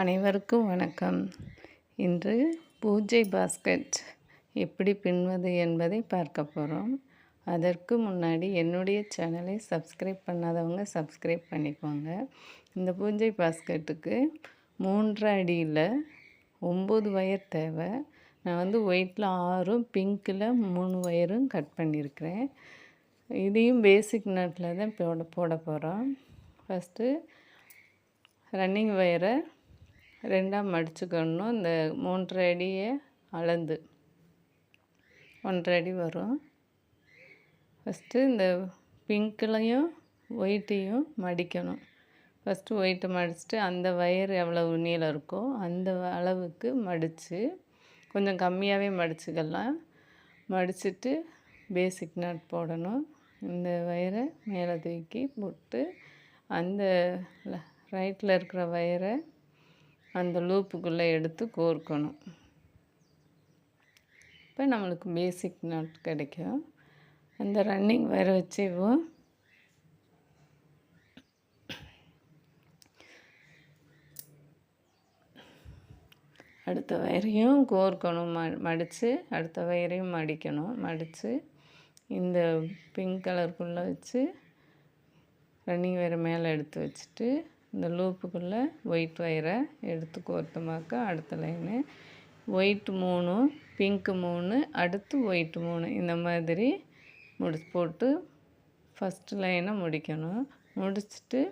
அனைவருக்கும் வணக்கம். இன்று பூஜை பாஸ்கெட் எப்படி பின்வது என்பதை பார்க்க போகிறோம் அதற்கு முன்னாடி என்னுடைய சேனலை சப்ஸ்கிரைப் பண்ணாதவங்க சப்ஸ்கிரைப் பண்ணிக்கோங்க. இந்த பூஜை பாஸ்கெட்டுக்கு மூன்று அடியில் ஒம்பது ஒயர் தேவை. நான் வந்து ஒயிட்டில் ஆறும் பிங்க்கில் மூணு ஒயரும் கட் பண்ணியிருக்கிறேன். இதையும் பேசிக் நட்டில் தான் போட போட போகிறோம் ஃபஸ்ட்டு ரன்னிங் ஒயரை ரெண்டாக மடிச்சுக்கணும். இந்த மூன்றரை அடியை அளந்து. ஒன்றரை அடி வரும். ஃபஸ்ட்டு இந்த பிங்க்லையும் ஒயிட்டையும் மடிக்கணும். ஃபஸ்ட்டு ஒயிட்டை மடிச்சுட்டு அந்த வயர் எவ்வளவு நீளம் இருக்கோ அந்த அளவுக்கு மடித்து கொஞ்சம் கம்மியாகவே மடிச்சுக்கலாம். மடிச்சுட்டு பேசிக் நட் போடணும். இந்த வயரை மேலே தூக்கி போட்டு அந்த ரைட்டில் இருக்கிற வயரை அந்த லூப்புக்குள்ளே எடுத்து கோர்க்கணும். இப்போ நம்மளுக்கு பேசிக் நட் கிடைக்கும். அந்த ரன்னிங் வேறு வச்சு அடுத்த வயரையும் கோர்க்கணும். ம மடித்து அடுத்த வயரையும் மடிக்கணும். மடித்து இந்த பிங்க் கலருக்குள்ளே வச்சு ரன்னிங் வயரை மேலே எடுத்து வச்சுட்டு இந்த லூப்புக்குள்ளே ஒயிட் வயரை எடுத்து கோர்த்தமாக்கா அடுத்த லைனு ஒயிட் மூணு பிங்க்கு மூணு அடுத்து ஒயிட் மூணு. இந்த மாதிரி முடிச்சு போட்டு ஃபஸ்ட்டு லைனை முடிக்கணும். முடிச்சுட்டு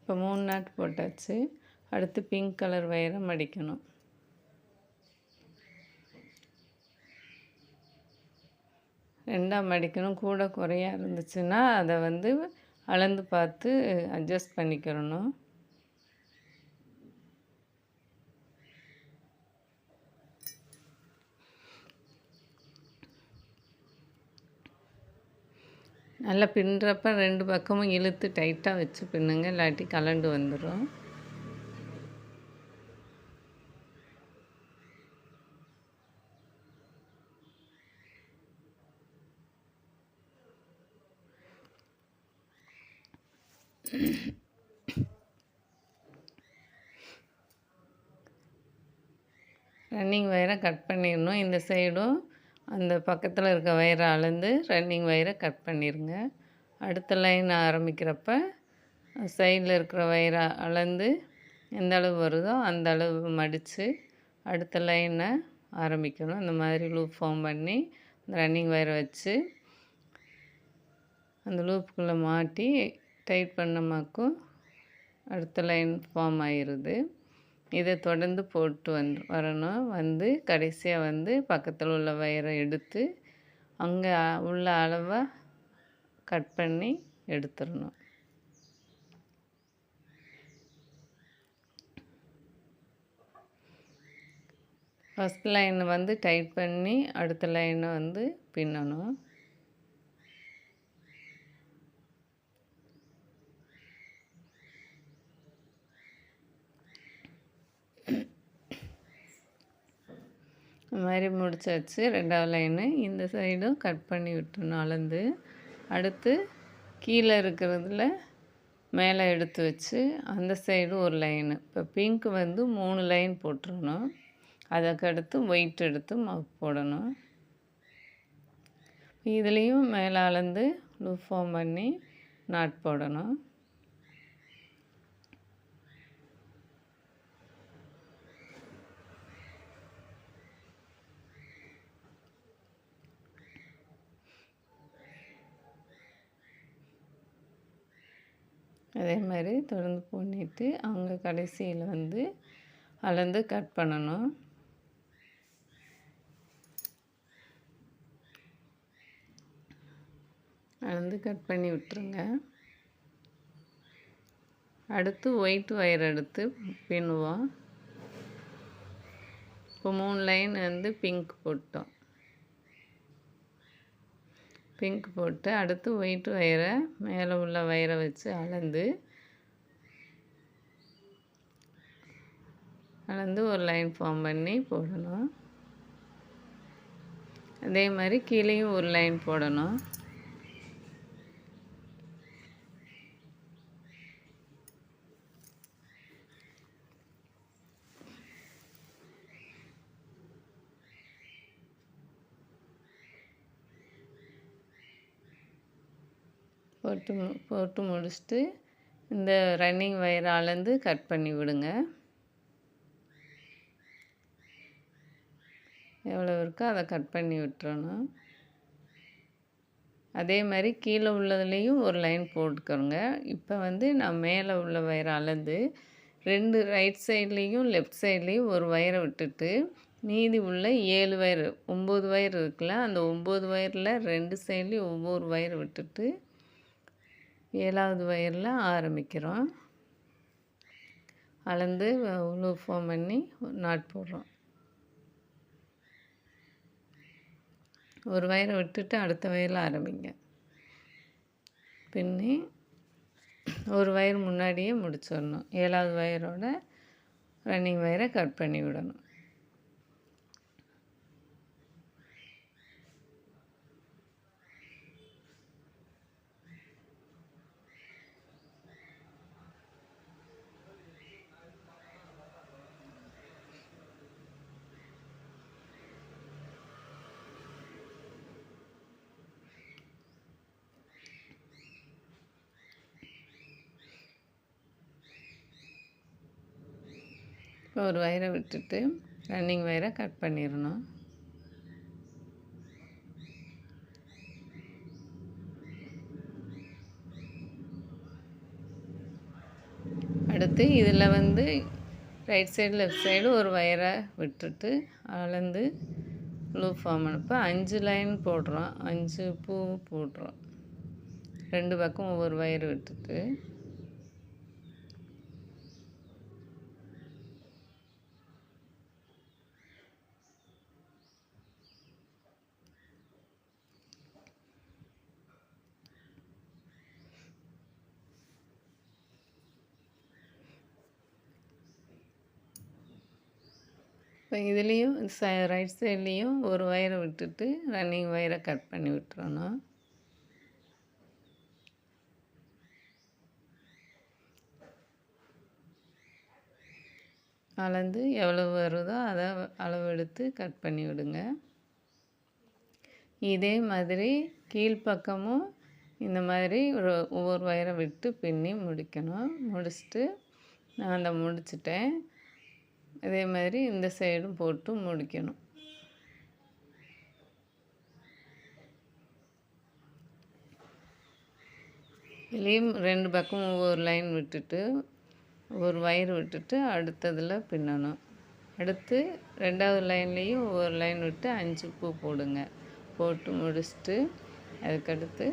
இப்போ மூணு நாட் போட்டாச்சு. அடுத்து பிங்க் கலர் வயரை மடிக்கணும். ரெண்டாக மடிக்கணும். கூட குறையாக இருந்துச்சுன்னா அதை வந்து அளந்து பார்த்து அட்ஜஸ்ட் பண்ணிக்கிறணும். நல்லா பின்னுறப்ப ரெண்டு பக்கமும் இழுத்து டைட்டாக வச்சு பின்னுங்க. இல்லாட்டி கலண்டு வந்துடும் ரன்னிங் வயரை கட் பண்ணிடணும். இந்த சைடும் அந்த பக்கத்தில் இருக்க வயரை அளந்து ரன்னிங் வயரை கட் பண்ணிடுங்க அடுத்த லைன் ஆரம்பிக்கிறப்ப சைடில் இருக்கிற வயரை அளந்து எந்த அளவு வருதோ அந்த அளவு மடித்து அடுத்த லைனை ஆரம்பிக்கணும். இந்த மாதிரி லூப் ஃபார்ம் பண்ணி அந்த ரன்னிங் வயரை வச்சு அந்த லூப்புக்குள்ளே மாட்டி டைட் பண்ணமாக்கும் அடுத்த லைன் ஃபார்ம் ஆயிடுது இதை தொடர்ந்து போட்டு வந்து வரணும். வந்து கடைசியாக வந்து பக்கத்தில் உள்ள வயரை எடுத்து அங்கே உள்ள அளவை கட் பண்ணி எடுத்துடணும். ஃபஸ்ட் லைனை வந்து டைட் பண்ணி அடுத்த லைனை வந்து பின்னணும். இந்த மாதிரி முடிச்சாச்சு ரெண்டாவது லைனு இந்த சைடும் கட் பண்ணி விட்டுணும் அளந்து அடுத்து கீழே இருக்கிறதுல மேலே எடுத்து வச்சு அந்த சைடு ஒரு லைனு இப்போ பிங்க் வந்து மூணு லைன் போட்டுருணும் அதுக்கடுத்து ஒயிட் எடுத்து போடணும். இதுலேயும் மேலே அளந்து லூஃபார்ம் பண்ணி நாட் போடணும். அதே மாதிரி தொடர்ந்து பண்ணிவிட்டு அவங்க கடைசியில் வந்து அளந்து கட் பண்ணணும். அளந்து கட் பண்ணி விட்டுருங்க. அடுத்து ஒயிட் ஒயர் எடுத்து பின்னுவோம். இப்போ மூணு லைன் வந்து பிங்க் போட்டோம். பிங்க் போட்டு அடுத்து ஒயிட் வயரை மேலே உள்ள வயரை வச்சு அளந்து அளந்து ஒரு லைன் ஃபார்ம் பண்ணி போடணும். அதே மாதிரி கீழேயும் ஒரு லைன் போடணும். போட்டு மு- போட்டு முடிச்சுட்டு இந்த ரன்னிங் வயர் அளந்து கட் பண்ணி விடுங்க. எவ்வளோ இருக்கோ அதை கட் பண்ணி விட்டுறணும். அதே மாதிரி கீழே உள்ளதுலேயும் ஒரு லைன் போட்டுக்கோங்க. இப்போ வந்து நான் மேலே உள்ள வயரை அளந்து ரெண்டு ரைட் சைட்லேயும் லெஃப்ட் சைட்லேயும் ஒரு வயரை விட்டுட்டு மீதி உள்ள ஏழு வயர் ஒம்பது வயர் இருக்குல்ல அந்த ஒம்பது வயரில் ரெண்டு சைட்லேயும் ஒவ்வொரு வயர் விட்டுட்டு ஏழாவது வயரில் ஆரம்பிக்கிறோம். அளந்து உழு ஃபார்ம் பண்ணி நாட் போடுறோம். ஒரு வயரை விட்டுட்டு அடுத்த வயரில் ஆரம்பிங்க. பின்னி ஒரு வயர் முன்னாடியே முடிச்சிடணும். ஏழாவது வயரோட ரன்னிங் வயரை கட் பண்ணி விடணும். இப்போ ஒரு வயரை விட்டுட்டு ரன்னிங் வயரை கட் பண்ணிடணும். அடுத்து இதில் வந்து ரைட் சைடு லெஃப்ட் சைடு ஒரு வயரை விட்டுட்டு அளந்து ப்ளூ ஃபார்ம் அனுப்ப அஞ்சு லைன் போடுறோம். அஞ்சு பூ போடுறோம். ரெண்டு பக்கம் ஒவ்வொரு வயர் விட்டுட்டு இப்போ இதுலேயும் ச ரைட் சைட்லேயும் ஒரு ஒயரை விட்டுட்டு ரன்னிங் வயரை கட் பண்ணி விட்டுறணும். அளந்து எவ்வளவு வருதோ அதை அளவு எடுத்து கட் பண்ணி விடுங்க. இதே மாதிரி கீழ்ப்பக்கமும் இந்த மாதிரி ஒரு ஒவ்வொரு ஒயரை விட்டு பின்னி முடிக்கணும். முடிச்சுட்டு நான் அதை முடிச்சிட்டேன். அதே மாதிரி இந்த சைடும் போட்டு முடிக்கணும். இதுலேயும் ரெண்டு பக்கம் ஒவ்வொரு லைன் விட்டுட்டு ஒரு வயிறு விட்டுட்டு அடுத்ததில் பின்னணும். அடுத்து ரெண்டாவது லைன்லேயும் ஒவ்வொரு லைன் விட்டு அஞ்சு பூ போடுங்க. போட்டு முடிச்சுட்டு அதுக்கடுத்து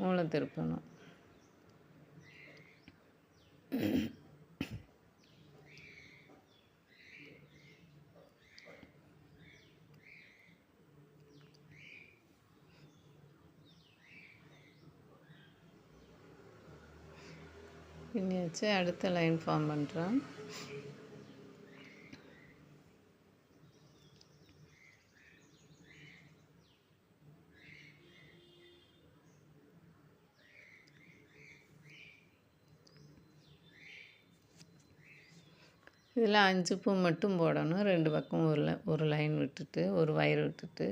மூளை திருப்பணும். பின்னியாச்சு அடுத்த லைன் ஃபார்ம் பண்ணுறேன் இதில் அஞ்சு பூ மட்டும் போடணும். ரெண்டு பக்கம் ஒரு ஒரு லைன் விட்டுட்டு ஒரு வயர் விட்டுட்டு.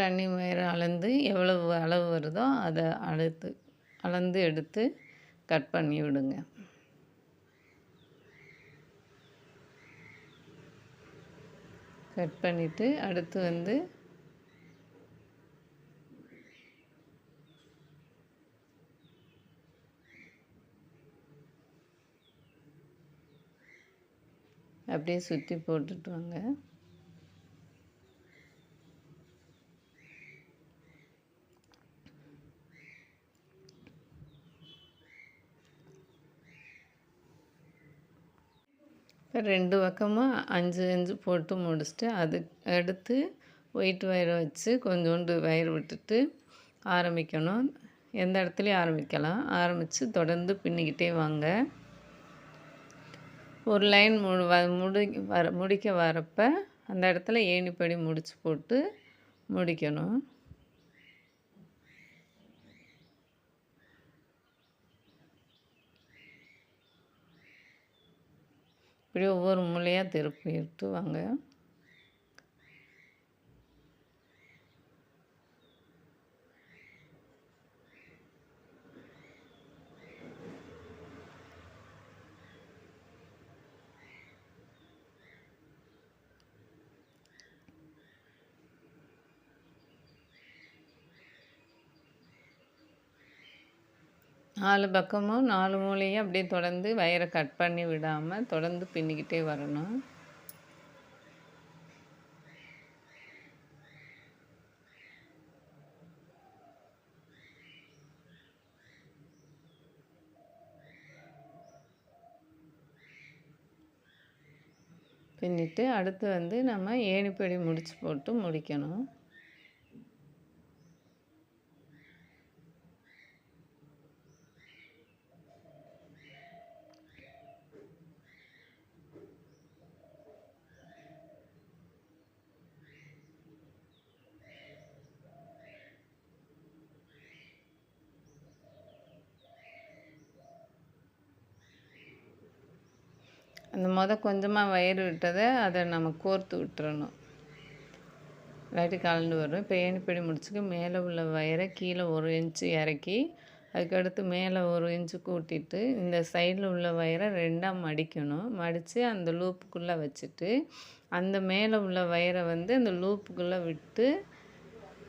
ரன்னிங் வயர் அளந்து எவ்வளவு அளவு வருதோ அதை அடுத்து அளந்து எடுத்து கட் பண்ணி விடுங்க. கட் பண்ணிவிட்டு அடுத்து வந்து அப்படியே சுற்றி போட்டுட்டு வாங்க. ரெண்டு பக்கமாக அஞ்சு அஞ்சு போட்டு முடிச்சுட்டு அது எடுத்து ஒயிட் வயரை வச்சு கொஞ்சோண்டு வயர் விட்டுட்டு ஆரம்பிக்கணும். எந்த இடத்துலையும் ஆரம்பிக்கலாம். ஆரம்பித்து தொடர்ந்து பின்னிக்கிட்டே வாங்க. ஒரு லைன் மு முடி வர முடிக்க வரப்போ அந்த இடத்துல ஏணிப்படி முடிச்சு போட்டு முடிக்கணும். இப்படி ஒவ்வொரு மூலையாக திருப்பி விட்டு நாலு பக்கமும் நாலு மூலையும் அப்படியே தொடர்ந்து வயரை கட் பண்ணி விடாமல் தொடர்ந்து பின்னிக்கிட்டே வரணும். பின்னிட்டு அடுத்து வந்து நம்ம ஏணிப்படி முடிச்சு போட்டு முடிக்கணும். அந்த முத கொஞ்சமாக வயிறு விட்டதை அதை நம்ம கோர்த்து விட்டுறணும். இல்லாட்டி கலந்து வரும். இப்போ ஏணிப்படி முடிச்சுக்கு? மேலே உள்ள வயரை கீழே ஒரு இன்ச்சு இறக்கி அதுக்கடுத்து மேலே ஒரு இன்ச்சு கூட்டிட்டு இந்த சைடில் உள்ள வயரை ரெண்டாக மடிக்கணும். மடித்து அந்த லூப்புக்குள்ளே வச்சுட்டு அந்த மேலே உள்ள வயரை வந்து அந்த லூப்புக்குள்ளே விட்டு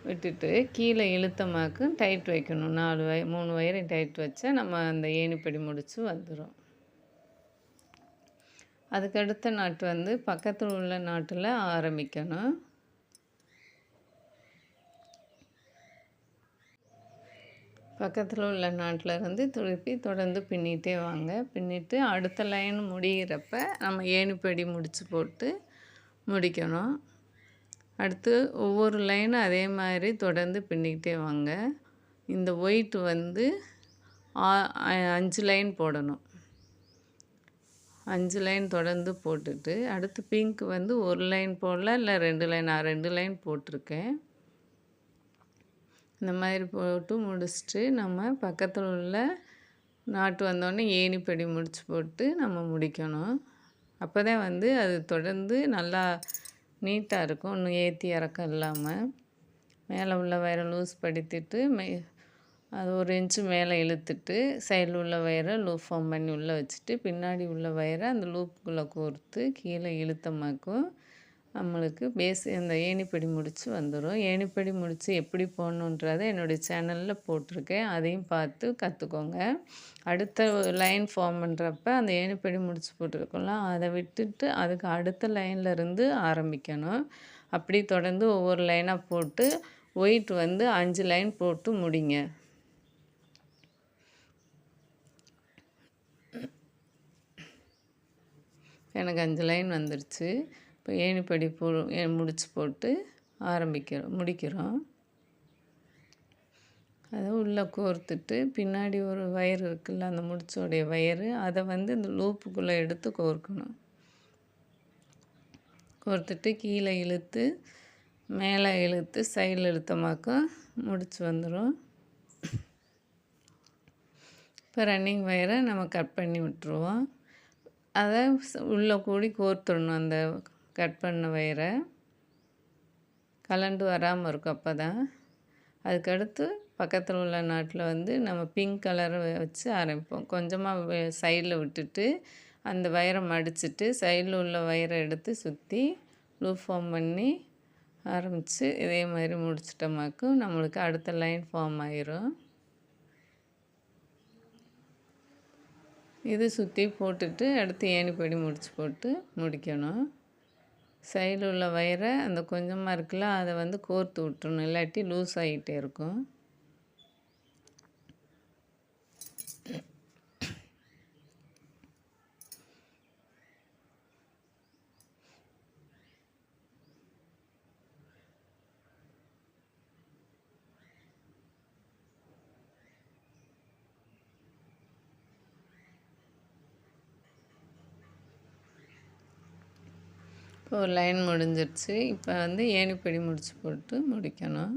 விட்டுட்டு கீழே இழுத்தமாக்கும் டைட் வைக்கணும். நாலு வய மூணு வயரையும் டைட் வச்சா நம்ம அந்த ஏணிப்படி முடித்து வந்துடும் அதுக்கடுத்த நாட்டு வந்து பக்கத்தில் உள்ள நாட்டில் ஆரம்பிக்கணும். பக்கத்தில் உள்ள நாட்டில் இருந்து திருப்பி தொடர்ந்து பின்னிகிட்டே வாங்க. பின்னிட்டு அடுத்த லைன் முடிகிறப்ப நம்ம ஏணிப்படி முடித்து போட்டு முடிக்கணும். அடுத்து ஒவ்வொரு லைனும் அதே மாதிரி தொடர்ந்து பின்னிக்கிட்டே வாங்க. இந்த ஒயிட் வந்து அஞ்சு லைன் போடணும். அஞ்சு லைன் தொடர்ந்து போட்டுட்டு அடுத்து பிங்க் வந்து ஒரு லைன் போடல இல்லை ரெண்டு லைன் நான் ரெண்டு லைன் போட்டிருக்கேன். இந்த மாதிரி போட்டு முடிச்சுட்டு நம்ம பக்கத்தில் உள்ள நாட்டு வந்தோடனே ஏணிப்படி முடிச்சு போட்டு நம்ம முடிக்கணும். அப்போ தான் வந்து அது தொடர்ந்து நல்லா நீட்டாக இருக்கும் ஒன்றும் ஏற்றி இறக்கம் இல்லாமல் மேலே உள்ள வயரை லூஸ் படுத்திட்டு மே அது ஒரு இன்ச்சு மேலே இழுத்துட்டு சைடில் உள்ள வயரை லூப் ஃபார்ம் பண்ணி உள்ளே வச்சுட்டு பின்னாடி உள்ள வயரை அந்த லூப்புக்குள்ளே கோர்த்து கீழே இழுத்தமாக்கும். நம்மளுக்கு பேஸ் இந்த ஏணிப்படி முடித்து வந்துடும் ஏணிப்படி முடித்து எப்படி போடணுன்றதை என்னுடைய சேனலில் போட்டிருக்கேன். அதையும் பார்த்து கற்றுக்கோங்க அடுத்த லைன் ஃபார்ம் பண்ணுறப்ப அந்த ஏணிப்படி முடித்து போட்டிருக்கோம்ல அதை விட்டுட்டு அதுக்கு அடுத்த லைனில் இருந்து ஆரம்பிக்கணும். அப்படி தொடர்ந்து ஒவ்வொரு லைனாக போட்டு ஒயிட் வந்து அஞ்சு லைன் போட்டு முடிங்க. எனக்கு அஞ்சு லைன் வந்துடுச்சு இப்போ ஏணிப்படி போ முடிச்சு போட்டு ஆரம்பிக்கிறோம் முடிக்கிறோம். அதை உள்ளே கோர்த்துட்டு பின்னாடி ஒரு வயர் இருக்குல்ல அந்த முடிச்சோடைய வயரு அதை வந்து இந்த லூப்புக்குள்ளே எடுத்து கோர்க்கணும். கோர்த்துட்டு கீழே இழுத்து மேலே இழுத்து சைடில் இழுத்தமாக்க முடிச்சு வந்துடும் இப்போ ரன்னிங் வயரை நம்ம கட் பண்ணி விட்டுருவோம். அதை உள்ளே கூடி கோர்த்துடணும் அந்த கட் பண்ண வயரை கலண்டு வராமல் இருக்கும் அப்போ தான் அதுக்கடுத்து பக்கத்தில் உள்ள நாட்டில் வந்து நம்ம பிங்க் கலரை வச்சு ஆரம்பிப்போம். கொஞ்சமாக சைடில் விட்டுட்டு அந்த வயரை மடிச்சுட்டு சைடில் உள்ள வயரை எடுத்து சுற்றி லூப் ஃபார்ம் பண்ணி ஆரம்பித்து இதே மாதிரி முடிச்சிட்டோமாக்கும் நம்மளுக்கு அடுத்த லைன் ஃபார்ம் ஆயிரும். இது சுற்றி போட்டுட்டு அடுத்து ஏணிப்படி முடிச்சு போட்டு முடிக்கணும். சைடில் உள்ள வயரை அந்த கொஞ்சமாக இருக்குல்ல அதை வந்து கோர்த்து விட்ருணும் இல்லாட்டி லூஸ் ஆகிட்டே இருக்கும். இப்போ ஒரு லைன் முடிஞ்சிருச்சு. இப்போ வந்து ஏணிப்படி முடிச்சு போட்டு முடிக்கணும்.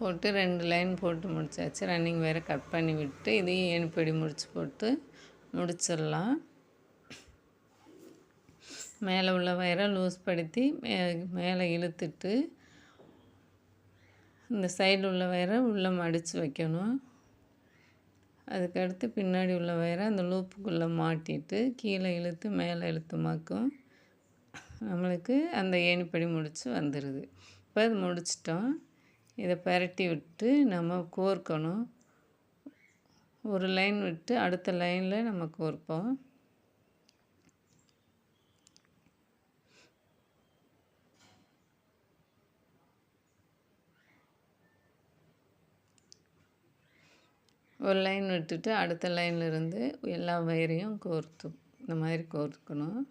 போட்டு ரெண்டு லைன் போட்டு முடிச்சாச்சு. ரன்னிங் வேறு கட் பண்ணி விட்டு இதையும் ஏணிப்படி முடிச்சு போட்டு முடிச்சிடலாம். மேலே உள்ள வயரை லூஸ் படுத்தி மே மேலே இழுத்துட்டு இந்த சைடில் உள்ள வயரை உள்ளே மடித்து வைக்கணும். அதுக்கடுத்து பின்னாடி உள்ள வயரை அந்த லூப்புக்குள்ளே மாட்டிட்டு கீழே இழுத்து மேலே இழுத்துமாக்கும் நம்மளுக்கு அந்த ஏணிப்படி முடித்து வந்துடுது இப்போ அது முடிச்சிட்டோம். இதை பரட்டி விட்டு நம்ம கோர்க்கணும். ஒரு லைன் விட்டு அடுத்த லைனில் நம்ம கோர்ப்போம். ஒரு லைன் விட்டுட்டு அடுத்த லைன்லேருந்து எல்லா வயரையும் கோர்த்து இந்த மாதிரி கோர்க்கணும்.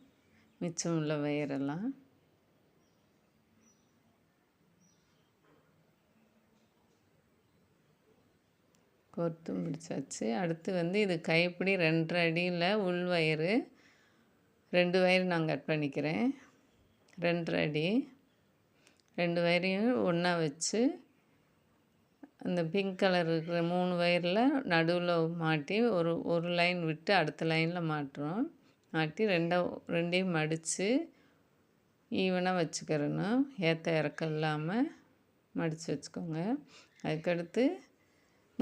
மிச்சம் உள்ள வயரெல்லாம். கோர்த்து முடிச்சாச்சு அடுத்து வந்து இது கைப்பிடி ரெண்டரை அடியில் உள் வயிறு. ரெண்டு வயிறு நான் கட் பண்ணிக்கிறேன். ரெண்டரை அடி. ரெண்டு வயரையும் ஒன்றா வச்சு அந்த பிங்க் கலர் இருக்கிற மூணு வயரில் நடுவில் மாட்டி ஒரு ஒரு லைன் விட்டு அடுத்த லைனில் மாட்டுறோம். மாட்டி ரெண்டா ரெண்டையும் மடித்து ஈவனாக வச்சுக்கிறணும். ஏற்ற இறக்கம் இல்லாமல் மடித்து வச்சுக்கோங்க. அதுக்கடுத்து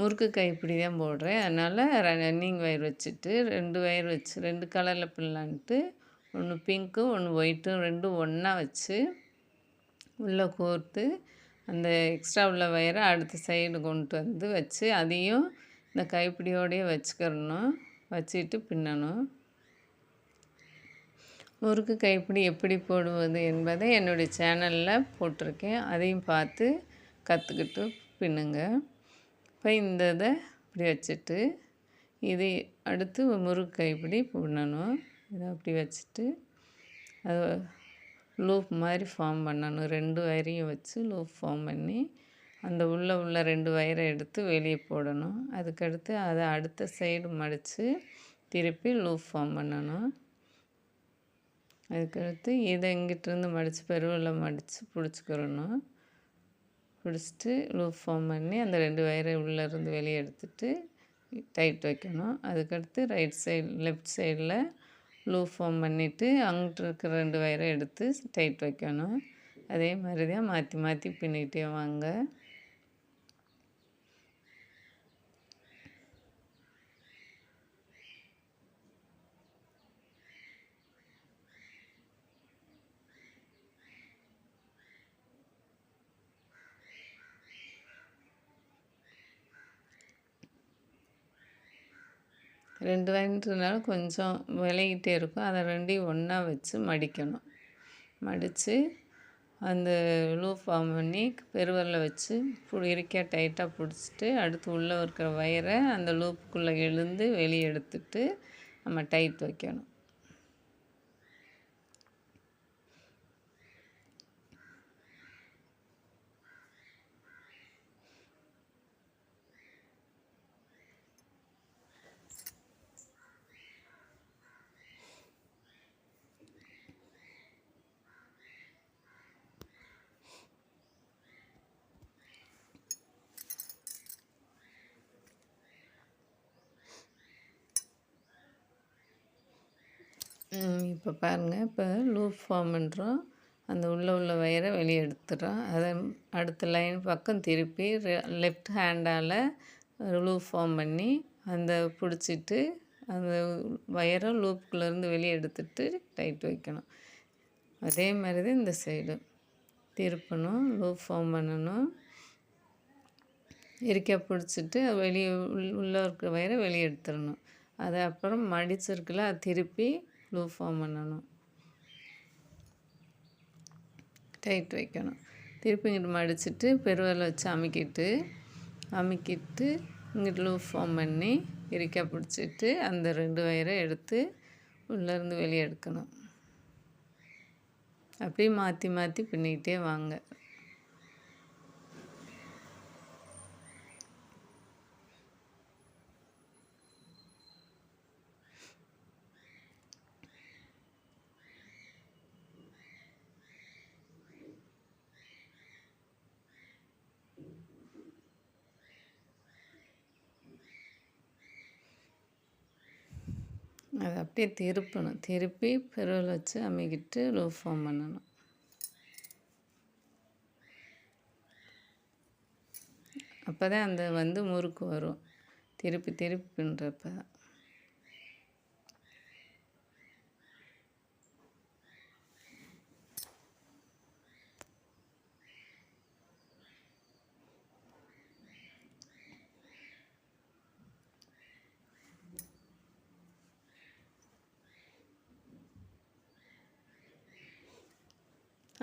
முறுக்கு கைப்பிடி தான் போடுறேன். அதனால் ரன்னிங் ஒயர் வச்சுட்டு ரெண்டு ஒயர் வச்சு ரெண்டு கலரில் பின்னலான்ட்டு ஒன்று பிங்க்கும் ஒன்று ஒயிட்டும் ரெண்டும் ஒன்றா வச்சு உள்ளே கோர்த்து அந்த எக்ஸ்ட்ரா உள்ள வயரை அடுத்த சைடு கொண்டு வந்து வச்சு அதையும் இந்த கைப்பிடியோடையே வச்சுக்கிறணும். வச்சுட்டு பின்னணும். முறுக்கு கைப்பிடி எப்படி போடுவது என்பதை என்னுடைய சேனலில் போட்டிருக்கேன். அதையும் பார்த்து கற்றுக்கிட்டு பின்னுங்க. இப்போ இந்த இதை இப்படி வச்சுட்டு இது அடுத்து முறுக்கை இப்படி பின்னணும் இதை அப்படி வச்சுட்டு அது லூப் மாதிரி ஃபார்ம் பண்ணணும். ரெண்டு வயரையும் வச்சு லூப் ஃபார்ம் பண்ணி அந்த உள்ளே உள்ள ரெண்டு வயரை எடுத்து வெளியே போடணும். அதுக்கடுத்து அதை அடுத்த சைடு மடித்து திருப்பி லூப் ஃபார்ம் பண்ணணும். அதுக்கடுத்து இதை இங்கிட்டிருந்து மடித்து பெருவில் மடித்து பிடிச்சிக்கிறணும். பிடிச்சிட்டு லூப் ஃபார்ம் பண்ணி அந்த ரெண்டு வயரை உள்ளேருந்து வெளியே எடுத்துட்டு டைட் வைக்கணும். அதுக்கடுத்து ரைட் சைடு லெஃப்ட் சைடில் லூப் ஃபார்ம் பண்ணிவிட்டு அங்கிட்டு இருக்கிற ரெண்டு வயரை எடுத்து டைட் வைக்கணும். அதே மாதிரி தான் மாற்றி மாற்றி பின்னிகிட்டே வாங்க. ரெண்டு வயன்றதுனால கொஞ்சம் விலகிட்டே இருக்கும். அதை ரெண்டையும் ஒன்றா வச்சு மடிக்கணும். மடித்து அந்த லூப் ஃபார்ம் பண்ணி பெருவரில் வச்சு இறுக்கியாக டைட்டாக பிடிச்சிட்டு அடுத்து உள்ளே இருக்கிற வயரை அந்த லூப்புக்குள்ளே எழுந்து வெளியே எடுத்துட்டு நம்ம டைட் வைக்கணும். இப்போ பாருங்கள் இப்போ லூப் ஃபார்ம் பண்ணுறோம் அந்த உள்ளே உள்ள வயரை வெளியே எடுத்துடுறோம் அதை அடுத்த லைன் பக்கம் திருப்பி லெஃப்ட் ஹேண்டால் லூப் ஃபார்ம் பண்ணி அந்த பிடிச்சிட்டு அந்த வயரை லூப்புக்குள்ளேருந்து வெளியே எடுத்துட்டு டைட் வைக்கணும். அதே மாதிரி தான் இந்த சைடு. திருப்பணும் லூப் ஃபார்ம் பண்ணணும். இறுக்கிய பிடிச்சிட்டு வெளியே உள் உள்ளே இருக்கிற வயரை வெளியே எடுத்துடணும். அது அப்புறம் மடிச்சிருக்குல திருப்பி ப்ளூ ஃபார்ம் பண்ணணும். டைட் வைக்கணும். திருப்பி இங்கிட்டு மடிச்சுட்டு பெருவலை வச்சு அமுக்கிட்டு அமுக்கிட்டு இங்கிட்டு லூ ஃபார்ம் பண்ணி இறுக்க பிடிச்சிட்டு அந்த ரெண்டு வயரை எடுத்து உள்ளேருந்து வெளியே எடுக்கணும். அப்படியே மாற்றி மாற்றி பின்னிக்கிட்டே வாங்க. அதை அப்படியே திருப்பணும். திருப்பி பெருவில் வச்சு அமைக்கிட்டு லோ ஃபார்ம் பண்ணணும். அப்போ தான் அந்த வந்து முறுக்கு வரும். திருப்பி திருப்பி தான்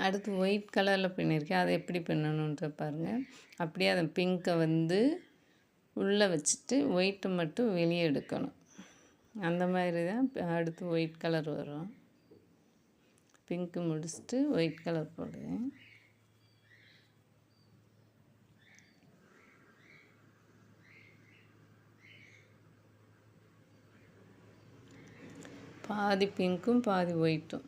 அடுத்து ஒயிட் கலரில் பின்னிருக்கேன். அதை எப்படி பின்னணுன்ற பாருங்கள் அப்படியே அதை பிங்க்கை வந்து உள்ளே வச்சுட்டு ஒயிட்டை மட்டும் வெளியே எடுக்கணும். அந்த மாதிரி தான் அடுத்து ஒயிட் கலர் வரும். பிங்க்கு முடிச்சுட்டு ஒயிட் கலர் போடுவேன் பாதி பிங்க்கும் பாதி ஒயிட்டும்